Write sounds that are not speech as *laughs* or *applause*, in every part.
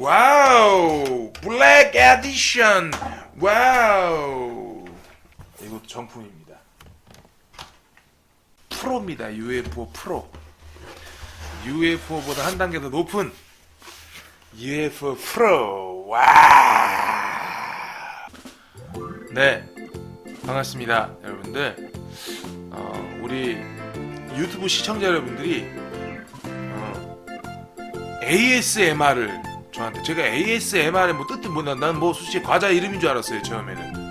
와우 블랙 에디션 와우 이것도 정품입니다. 프로입니다 UFO 프로. UFO보다 한 단계 더 높은 UFO 프로. 와. 네 반갑습니다 여러분들. 어, 우리 유튜브 시청자 여러분들이 어, ASMR을 저한테. 제가 ASMR의 뭐 뜻은 뭐냐 난뭐 솔직히 과자 이름인 줄 알았어요 처음에는.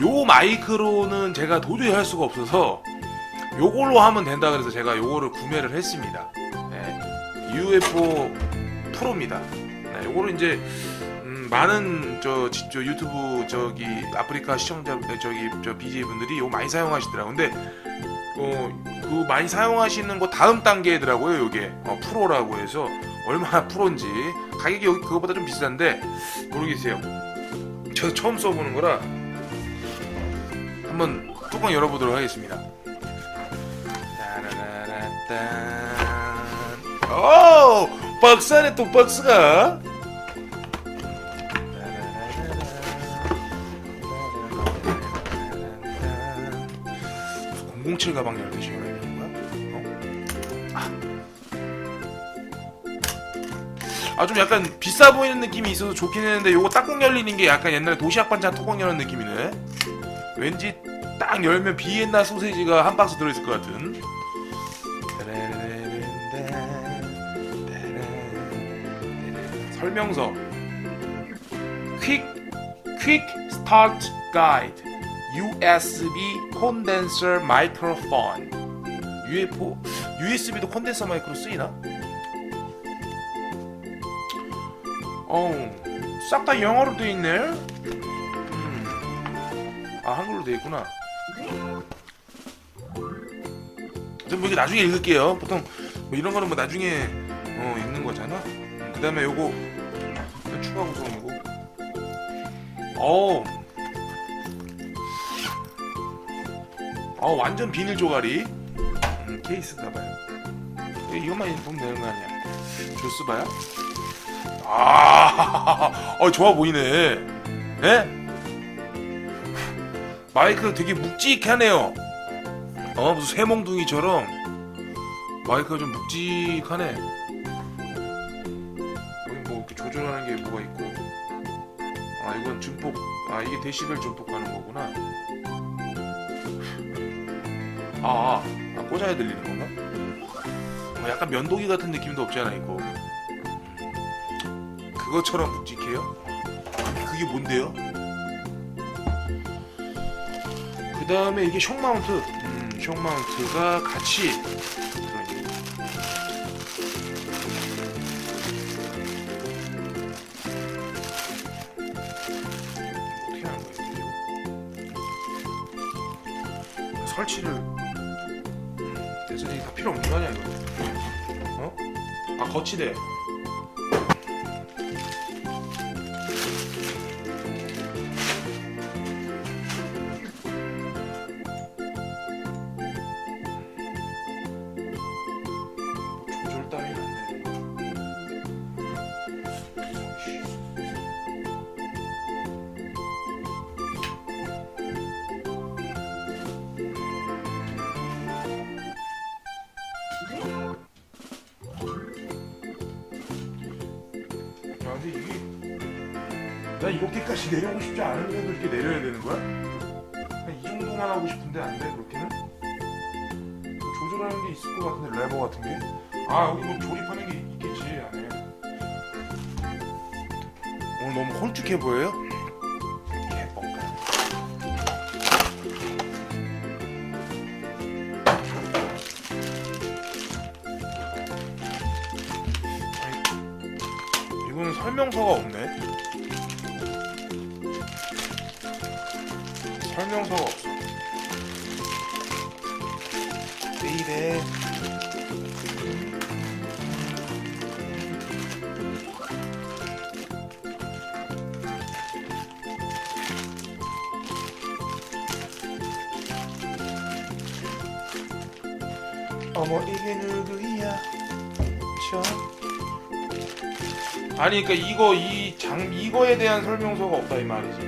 요 마이크로는 제가 도저히 할 수가 없어서 요걸로 하면 된다 그래서 제가 요거를 구매를 했습니다. 네, UFO 프로입니다. 네, 요거를 이제 음, 많은 저, 지- 저 유튜브 저기 아프리카 시청자 네, 저기 저 BJ 분들이 요거 많이 사용하시더라고 근데 어, 그 많이 사용하시는 거 다음 단계더라고요, 요게. 어, 프로라고 해서 얼마나 프로인지 가격이 여기 그거보다 좀 비싼데 모르겠어요. 저 처음 써보는 거라 한번 뚜껑 열어보도록 하겠습니다. 오! 박스 안에 또 박스가. 007 가방 열듯이 아. 아, 좀 약간 비싸 보이는 느낌이 있어서 좋긴 했는데 요거 딱꼭 열리는 게 약간 옛날에 도시락 반찬 뚜껑 여는 느낌이네. 왠지 딱 열면 비엔나 소세지가 한 박스 들어있을 것 같은. 설명서. Quick Quick Start Guide. USB condenser microphone. UFO USB도 콘덴서 마이크로 쓰이나? 어, 싹다 영어로 돼 있네. 음. 아 한글로 돼 있구나. 좀 이게 나중에 읽을게요. 보통 뭐 이런 거는 뭐 나중에 어, 읽는 거잖아. 음, 그 다음에 요거 추가 구성이고. 어. 어 완전 비닐 조가리 음, 케이스인가 봐요 이- 이것만 보면 되는 거 아니야 주스 봐요 아 *laughs* 어, 좋아 보이네. 예? 마이크 되게 묵직하네요. 어 무슨 쇠몽둥이처럼. 마이크가 좀 묵직하네. 여기 뭐 이렇게 조절하는 게 뭐가 있고. 아 이건 증폭 아 이게 데시벨 증폭하는 거구나. 아, 아, 꽂아야 들리는 건가? 뭐 약간 면도기 같은 느낌도 없지 않아 있고 그것처럼 묵직해요? 그게 뭔데요? 그 다음에 이게 숑 마운트 음, 숑 마운트가 같이 들어있네 어떻게 하는 이거 설치를 대선이 다 필요 없는 거 아니야 이거? 어? 아 거치대. 야, 근데 이게 나 이렇게까지 내려오고 싶지 않은데도 이렇게 내려야 되는 거야? 이 정도만 하고 싶은데 안 돼 그렇게는? 뭐 조절하는 게 있을 것 같은데 레버 같은 게? 아 여기 뭐 조립하는 게 있겠지 안에 오늘 너무 홀쭉해 보여요? 이거는 설명서가 없네. 설명서가 없어. 베이베. 어머 이게 누구야? 저 아니 그러니까 이거 이 장 이거에 대한 설명서가 없다 이 말이지.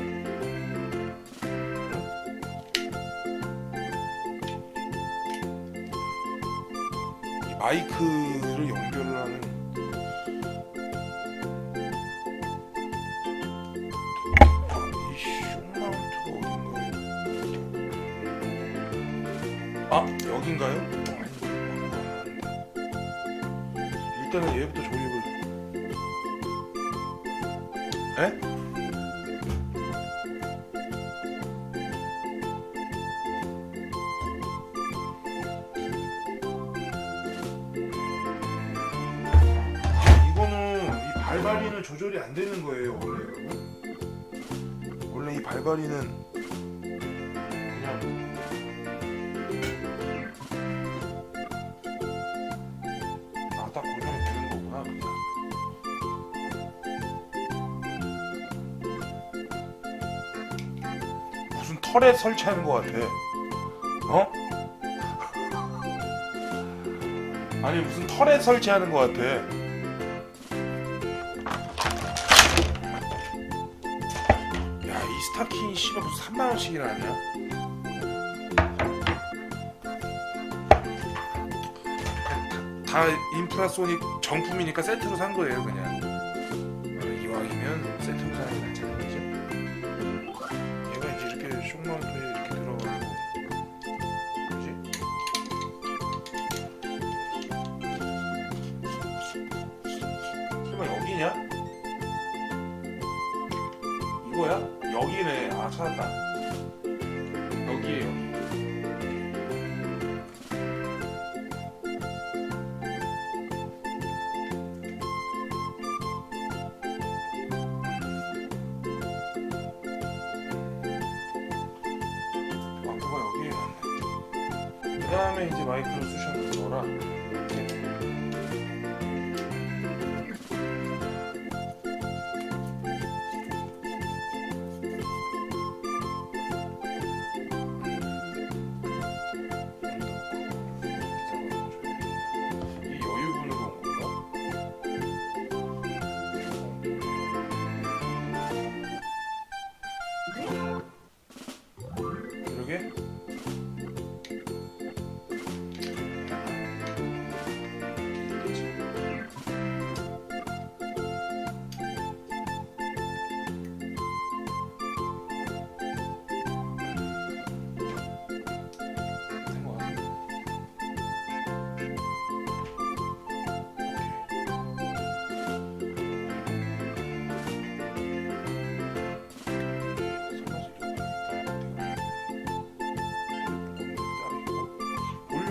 이 마이크를 연결을 하는 이 쇼마운트가 어딘가요? 아 여긴가요? 일단은 얘부터 조립 발발이는 조절이 안 되는 거예요 원래 원래 이 발발이는 그냥 아딱 고정이 되는 거구나 그냥 무슨 털에 설치하는 것 같아. 어? *laughs* 아니 무슨 털에 설치하는 것 같아. 스타킹 씨발 무슨 3만 원씩이나 하냐? 다 인프라소닉 정품이니까 세트로 산 거예요 그냥. 어, 이왕이면 세트로 사는 게 낫지 않겠죠? 얘가 이제 이렇게 쇼마운트에 이렇게 들어가고 뭐지? 설마 여기냐? 이거야? 여기네. 아 찾았다. 여기에 여기 마크가 여기에 있네. 그 다음에 이제 마이크를 쑤셔 넣어라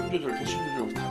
볼륨 조절, 대시 조절 다